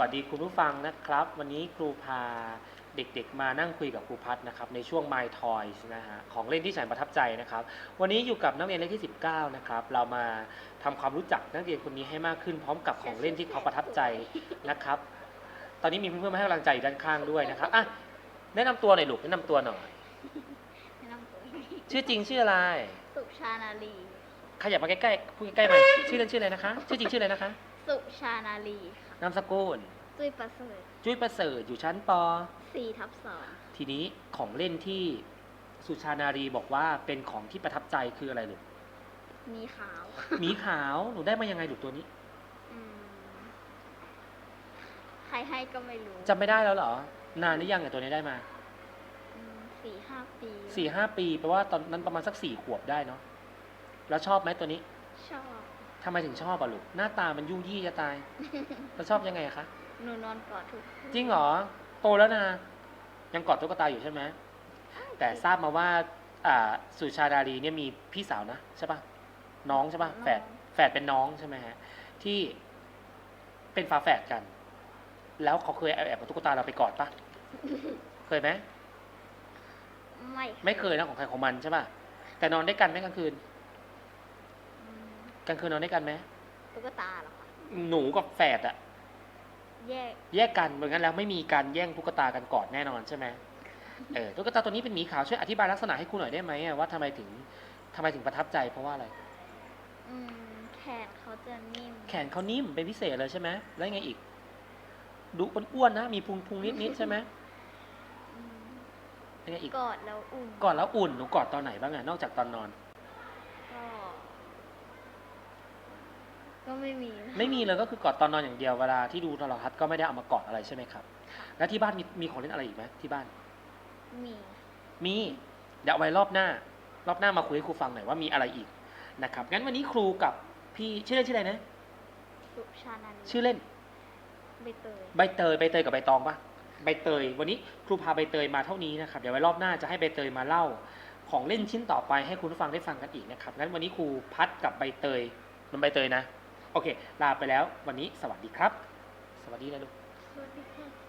วัสดีคุณผู้ฟังนะครับ วันนี้ครูพาเด็กๆ มานั่งคุยกับครูพัฒนะครับในช่วง My Toys นะฮะของเล่นที่แสนประทับใจนะครับ วันนี้อยู่กับนักเรียนเลขที่ 19 นะครับ เรามาทำความรู้จักนักเรียนคนนี้ให้มากขึ้นพร้อมกับของเล่นที่เขาประทับใจนะครับ ตอนนี้มีเพื่อนๆมาให้กำลังใจอยู่ด้านข้างด้วยนะครับอะแนะนำตัวหน่อยลูกแนะนำตัวหน่อยแนะนำตัวชื่อจริงชื่ออะไร สุชานาลีขยับมาใกล้ๆพูดใกล้ๆมาชื่อเล่นชื่ออะไรนะคะ ชื่อจริงชื่ออะไรนะคะ สุชานาลีค่ะ นามสกุลจุ้ยประเสริฐจุ้ยประเสริฐอยู่ชั้นปสี่ทับสองทีนี้ของเล่นที่สุชานารีบอกว่าเป็นของที่ประทับใจคืออะไรลูกมีขาวหมีขาวหนูได้มายังไงลูกตัวนี้อืมใครให้ก็ไม่รู้จำไม่ได้แล้วเหรอ นานหรือยังเนี่ยตัวนี้ได้มาอืมสี่ห้าปีสี่ห้าปีแปลว่าตอนนั้นประมาณสักสี่ขวบได้เนาะแล้วชอบไหมตัวนี้ ชอบ ทำไมถึงชอบอะลูก หน้าตามันยุ่งยี่จะตาย แล้วชอบยังไงอะคะ หนูนอนกอดทุกคืนจริงเหรอ โตแล้วนะ ยังกอดตุ๊กตาอยู่ใช่ไหม แต่ทราบมาว่า อ่า สุชาดารีเนี่ยมีพี่สาวนะใช่ปะน้องใช่ปะแฝด แฝดเป็นน้องใช่ไหมฮะ ที่เป็นฝาแฝดกัน แล้วเขาเคยแอบแอบกับตุ๊กตาเราไปกอดปะเคยไหม ไม่ไม่เคยนะของใครของมันใช่ปะแต่นอนด้วยกันไหมกลางคืนอืม กลางคืนนอนด้วยกันไหมตุ๊กตาเหรอคะหนูกับแฝดอะแยกแยกกันเหมือนกันแล้วไม่มีการแย่งตุ๊กตากันกอดแน่นอนใช่ไหมเออตุ๊กตาตัวนี้เป็นหมีขาวช่วยอธิบายลักษณะให้ครูหน่อยได้ไหมอะว่าทำไมถึงทำไมถึงประทับใจเพราะว่าอะไร อืมแขนเขาจะนิ่มแขนเขานิ่มเป็นพิเศษเลยใช่ไหมแล้วยังไงอีก ดูอ้วนๆนะ มีพุงพุงนิดๆใช่ไหมอืมยังไงอีก กอดแล้วอุ่น กอดแล้วอุ่นหนูกอดตอนไหนบ้างอะนอกจากตอนนอน ก็ ก็ ไม่มีไม่มีเลยก็คือกอดตอนนอนอย่างเดียวเวลาที่ดูโทรทัศน์ก็ไม่ได้เอามากอดอะไรใช่ไหมครับ แล้วที่บ้านมีมีของเล่นอะไรอีกไหมที่บ้าน มี มี เดี๋ยวเอาไว้รอบหน้า รอบหน้ามาคุยให้ครูฟังหน่อยว่ามีอะไรอีกนะครับงั้นวันนี้ครูกับพี่ชื่อเล่นชื่ออะไรนะ สุชานาลีชื่อเล่น ใบเตย ใบเตยใบเตยกับใบตองปะใบเตย วันนี้ครูพาใบเตยมาเท่านี้นะครับเดี๋ยวไว้รอบหน้าจะให้ใบเตยมาเล่า ของเล่นชิ้นต่อไปให้คุณผู้ฟังได้ฟังกันอีกนะครับงั้นวันนี้ครูพัดกับใบเตยมันใบเตยนะ โอเค ลาไปแล้ววันนี้สวัสดีครับ สวัสดีนะลูกสวัสดีค่ะ